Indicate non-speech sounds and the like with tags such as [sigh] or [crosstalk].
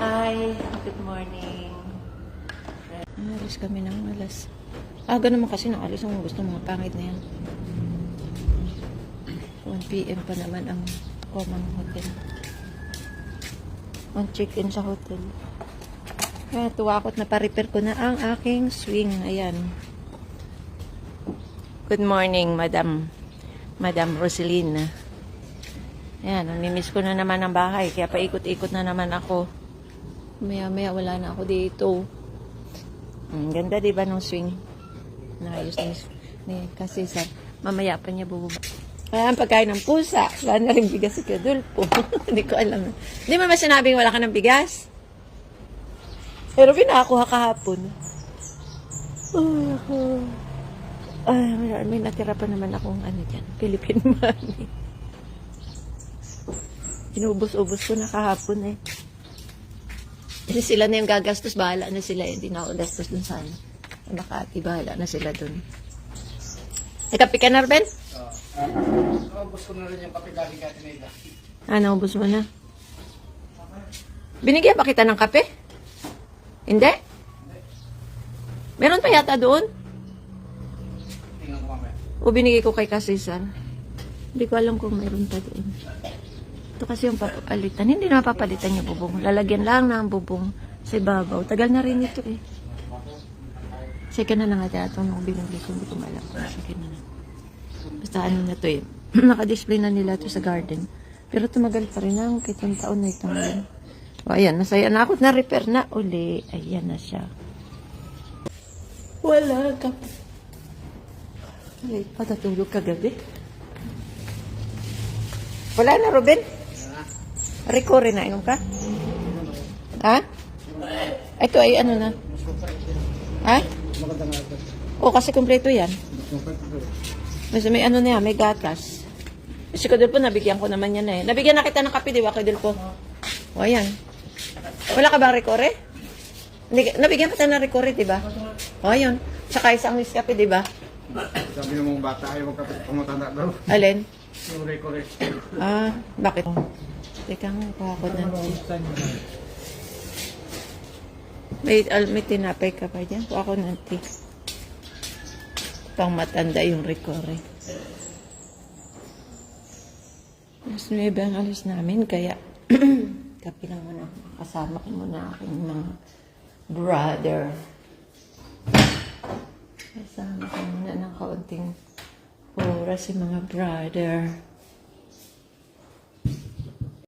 Hi, good morning. Alis kami ng alas. Aga naman kasi naalis ang gusto mga pangit na yan. 1 p.m. pa naman ang common hotel. On check-in sa hotel. Kaya tuwa ako at naparepair ko na ang aking swing. Ayan. Good morning, Madam. Madam Roseline. Ayan, namimiss ko na naman ang bahay. Kaya paikot-ikot na naman ako. Maya-maya wala na ako dito. Ang ganda, di ba, ng swing? Naayos ni, ni kasi sa mamaya pa niya bubaba. Kaya ang pagkain ng pusa. Wala na rin bigas si Kadulpo. [laughs] Hindi ko alam. Hindi mo ba sinabing wala ka ng bigas? Pero pinakuha kahapon. Ay, ako. Ay, may, may natira pa naman akong ano dyan. Philippine [laughs] money. Inubos-ubos ko na kahapon eh. Kasi sila na yung gagastos, bahala na sila. eh. Hindi na ako gastos dun. Sa Makati, bahala na sila dun. May kape ka na, Ben? Naubos ko na rin yung kape galing kay Tineda. Ah, naubos mo na. Binigyan pa kita ng kape? Hindi? Meron pa yata doon? Tingnan ko mamaya. O binigay ko kay Kasisar? Hindi ko alam kung mayroon pa doon. Ito kasi yung papalitan. Hindi na papalitan yung bubong. Lalagyan lang ng bubong sa ibabaw. Tagal na rin ito eh. Second na lang ata ito nung binili ko. Hindi ko maalam kung second na lang. Basta ano na to eh. [clears throat] Naka-display na nila ito sa garden. Pero tumagal pa rin ang kitang taon na ito ngayon. O ayan, masaya na ako. Na-repair na uli. Ayan na siya. Wala ka. Ay, patatulog ka gabi. Wala na, Ruben? Rico rin na inom ka? Ha? Ito ay ano na? Ha? O, kasi kompleto yan. Mas may ano na yan, may gatas. Si Kadulpo, nabigyan ko naman yan eh. Nabigyan na kita ng kape, di ba, Kadulpo? O, ayan. Wala ka ba rekore? Nabigyan kita ng rekore, di ba? O, ayun. Tsaka isang kape, di ba? Sabi ng mga bata, ayaw magkape pumatanda daw. Alin? Yung record. Ah, bakit? Teka nga, kuha ko na. May, may tinapay ka pa dyan? Kuha ko ng tea. Pang matanda yung rekore. Mas may ang alis namin, kaya [clears throat] kape lang muna. Kasama ko muna aking mga brother. Kasama ko muna ng kaunting oras si mga brother.